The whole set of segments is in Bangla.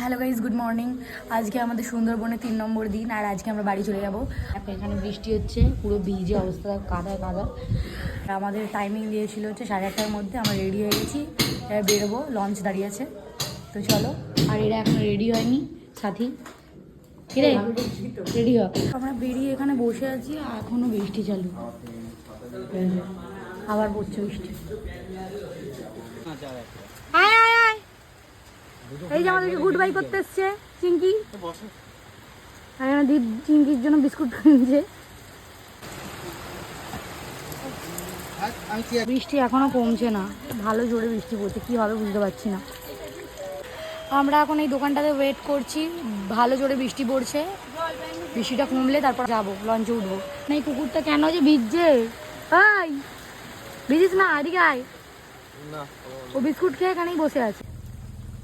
হ্যালো গাইজ গুড মর্নিং আজকে আমাদের সুন্দরবনে তিন নম্বর দিন আর আজকে আমরা বাড়ি চলে যাব। এখন এখানে বৃষ্টি হচ্ছে পুরো ভিজে অবস্থা কাদা কাদা। আর আমাদের টাইমিং দিয়েছিল হচ্ছে সাড়ে আটটার মধ্যে আমরা রেডি হয়ে গেছি এবার বেরোবো লঞ্চ দাঁড়িয়ে আছে। তো চলো। আর এরা এখনও রেডি হয়নি সাথী। কিরে রেডি হ। আমরা বেরিয়ে এখানে বসে আছি আর এখনও বৃষ্টি চালু। আবার পড়ছে বৃষ্টি। আয় আয় এই যে আমাদেরকে গুড বাই করতে এসছে চিঙ্কি আর এখানে দিদি চিঙ্কির জন্য বিস্কুট কিনছে। বৃষ্টি এখনও কমছে না। ভালো জোরে বৃষ্টি পড়ছে কি হবে বুঝতে পারছি না। আমরা এখন এই দোকানটাতে ওয়েট করছি ভালো জোরে বৃষ্টি পড়ছে। বৃষ্টিটা কমলে তারপর যাব লঞ্চে উঠবো। না এই কুকুরটা কেন যে ভিজছে? ভিজিস না এদিকে আয়। ও বিস্কুট খেয়ে এখানেই বসে আছে।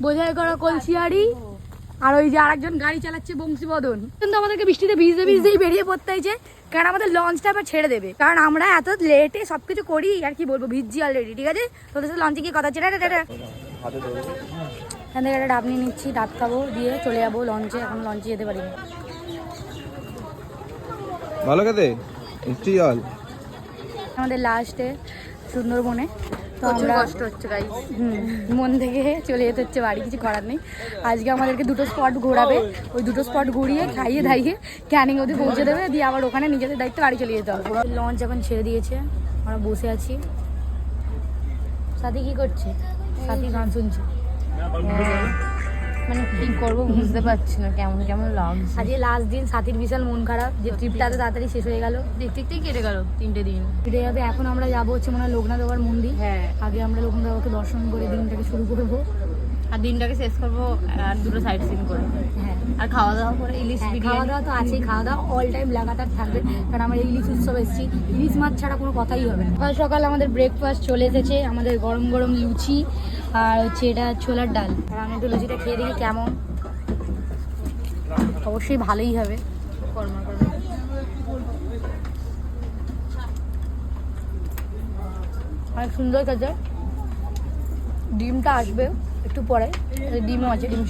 বোঝাই করা কলসিয়ারি আর ওই যে আরেকজন গাড়ি চালাচ্ছে বংশীবদন। কিন্তু আমাদেরকে বৃষ্টিতে ভিজতে ভিজতেই বেরিয়ে পড়তে হয়েছে। কারণ আমাদের লঞ্চটা আবার ছেড়ে দেবে। কারণ আমরা এত লেটে সব কিছু করি আর কি বলব ভিজছি অলরেডি ঠিক আছে? তোদের সাথে লঞ্চে গিয়ে কথা ছেড়ে এখান থেকে একটা ডাব নিয়ে নিচ্ছি ডাব খাব দিয়ে চলে যাব লঞ্চে এখন লঞ্চে যেতে পারি ভালো খেতে? আমাদের লাস্টে সুন্দরবনে। তো কষ্ট হচ্ছে গাইস মন থেকে চলে যেতে হচ্ছে বাড়ি কিছু করার নেই। আজকে আমাদেরকে দুটো স্পট ঘোরাবে। ওই দুটো স্পট ঘুরিয়ে খাইয়ে দাইয়ে ক্যানিং অবধি পৌঁছে দেবে। দিয়ে আবার ওখানে নিজেদের দায়িত্ব বাড়ি চলে যেতে হবে। লঞ্চ এখন ছেড়ে দিয়েছে। আমরা বসে আছি। সাথী কি করছে? সাথী গান শুনছে। মানে কি করব বুঝতে পারছি না কেমন কেমন লাগছে। আজকে লাস্ট দিন সাথীর বিশাল মন খারাপ যে ট্রিপটা এত তাড়াতাড়ি শেষ হয়ে গেল। দেখতে দেখতেই কেটে গেল তিনটে দিন। ফিরে যাবে এখন আমরা যাব হচ্ছে মনে হয় লোকনাথ বাবার মন্দির। হ্যাঁ। আগে আমরা লোকনাথ বাবাকে দর্শন করে দিনটাকে শুরু করব। আর দিনটাকে শেষ করব আর দুটো সাইড সিন করে। হ্যাঁ। আর খাওয়া দাওয়া করে ইলিশ হ্যাঁ, খাওয়া দাওয়া তো আছেই খাওয়া দাওয়া অল টাইম লাগাতার থাকবে কারণ আমরা ইলিশ উৎসব এসেছি। ইলিশ মাছ ছাড়া কোনো কথাই হবে না। সকাল সকাল আমাদের ব্রেকফাস্ট চলে এসেছে আমাদের গরম গরম লুচি আর হচ্ছে এটা ছোলার ডাল। আর আমি একটু লুচিটা খেয়ে দেখি কেমন। অবশ্যই ভালোই হবে। কর্মা অনেক সুন্দর কাজ ডিমটা আসবে একটু পরে। ডিমও আছে, ডিম